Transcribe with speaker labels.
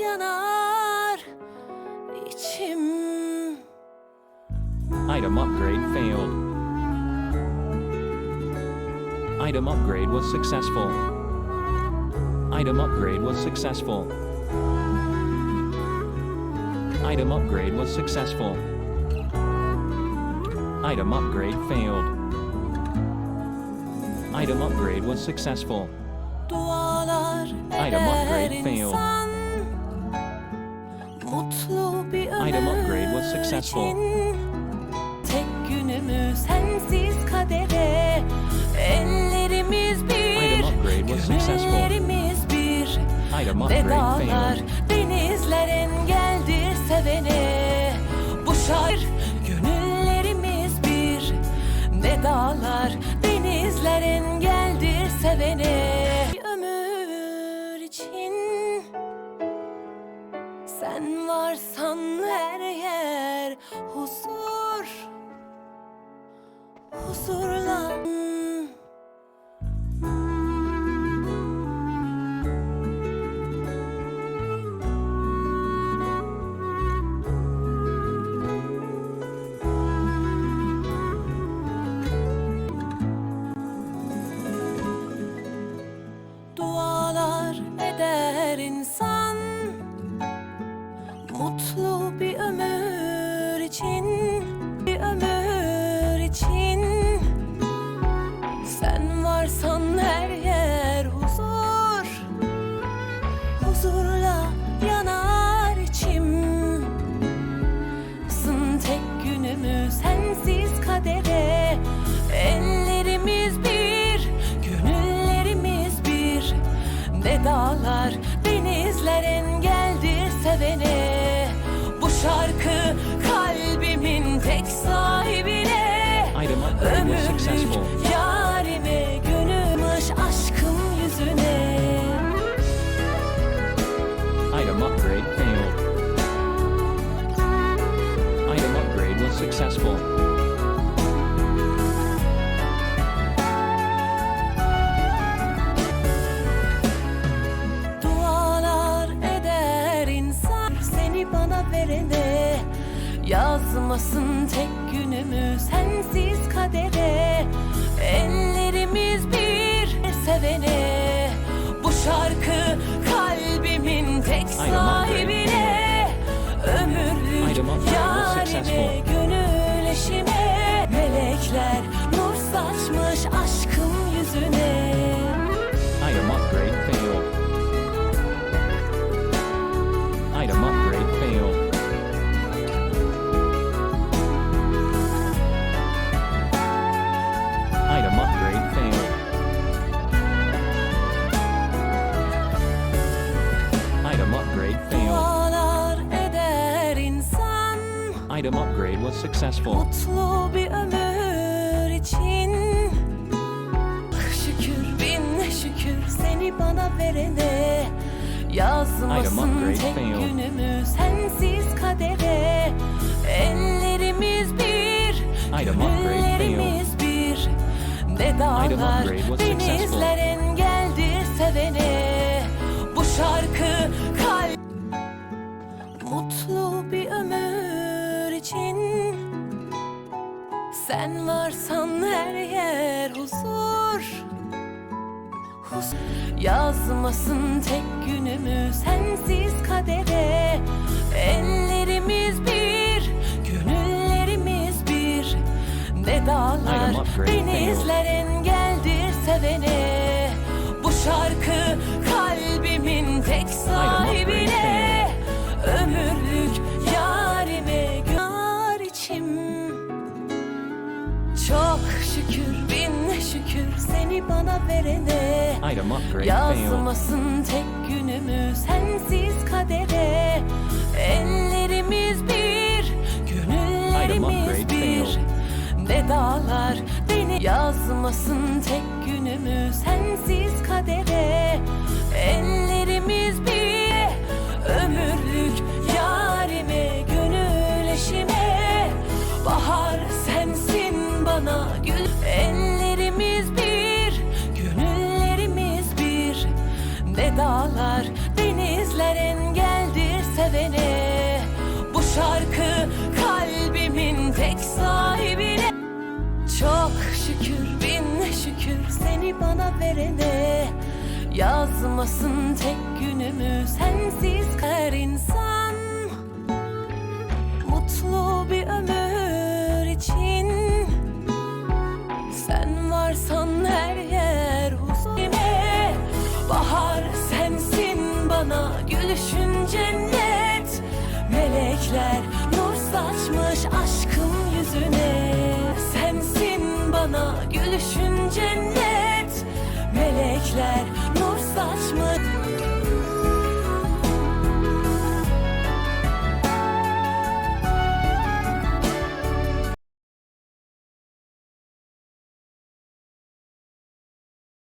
Speaker 1: yanar içim
Speaker 2: Item upgrade failed. Item upgrade was successful. Item upgrade was successful. Item upgrade was successful. Item upgrade failed. Item upgrade was successful. Item upgrade failed. Item upgrade was successful.
Speaker 1: Tek günümüz sensiz kadere Ellerimiz bir
Speaker 2: Item upgrade was successful.
Speaker 1: Bir
Speaker 2: Item upgrade
Speaker 1: dağlar
Speaker 2: failed.
Speaker 1: denizler engeldir sevene Bu şair gönüllerimiz bir Ne dağlar denizler engeldir Huzurla dualar eder insan. Mutlu bir ömür için Ne dağlar, denizler engeldir Yazmasın tek günümü sensiz kadere. Ellerimiz bir sevene. Bu şarkı kalbimin tek
Speaker 2: upgrade. Item upgrade was successful.
Speaker 1: Mutlu bir ömür için. Şükür bin şükür seni bana verene. Yazmasın tek
Speaker 2: failed.
Speaker 1: günümü sensiz kadere. Ellerimiz bir,
Speaker 2: Item
Speaker 1: gönüllerimiz bir. Ne dağlar, denizler engeldir sevene Sen varsan her yer huzur. Huz Yazmasın tek günümü sensiz kadere. Ellerimiz bir, gönüllerimiz bir. Ne dağlar, denizler engeldir sevene. Bu şarkı kalbimin tek sahibine seni bana verene.
Speaker 2: Item upgrade failed.
Speaker 1: Yazmasın tek günümü sensiz kadere. Ellerimiz bir, gönüllerimiz bir. Dağlar beni yazmasın tek günümü sensiz kadere. Ellerimiz bir, ömürlük sevene Bu şarkı kalbimin tek sahibine. Çok şükür bin şükür seni bana verene. Yazmasın tek günümü sensiz her insan. Mutlu bir ömür için Sen varsan her yer huzurime Bahar bana gülüşün cennet Melekler nur saçmış aşkım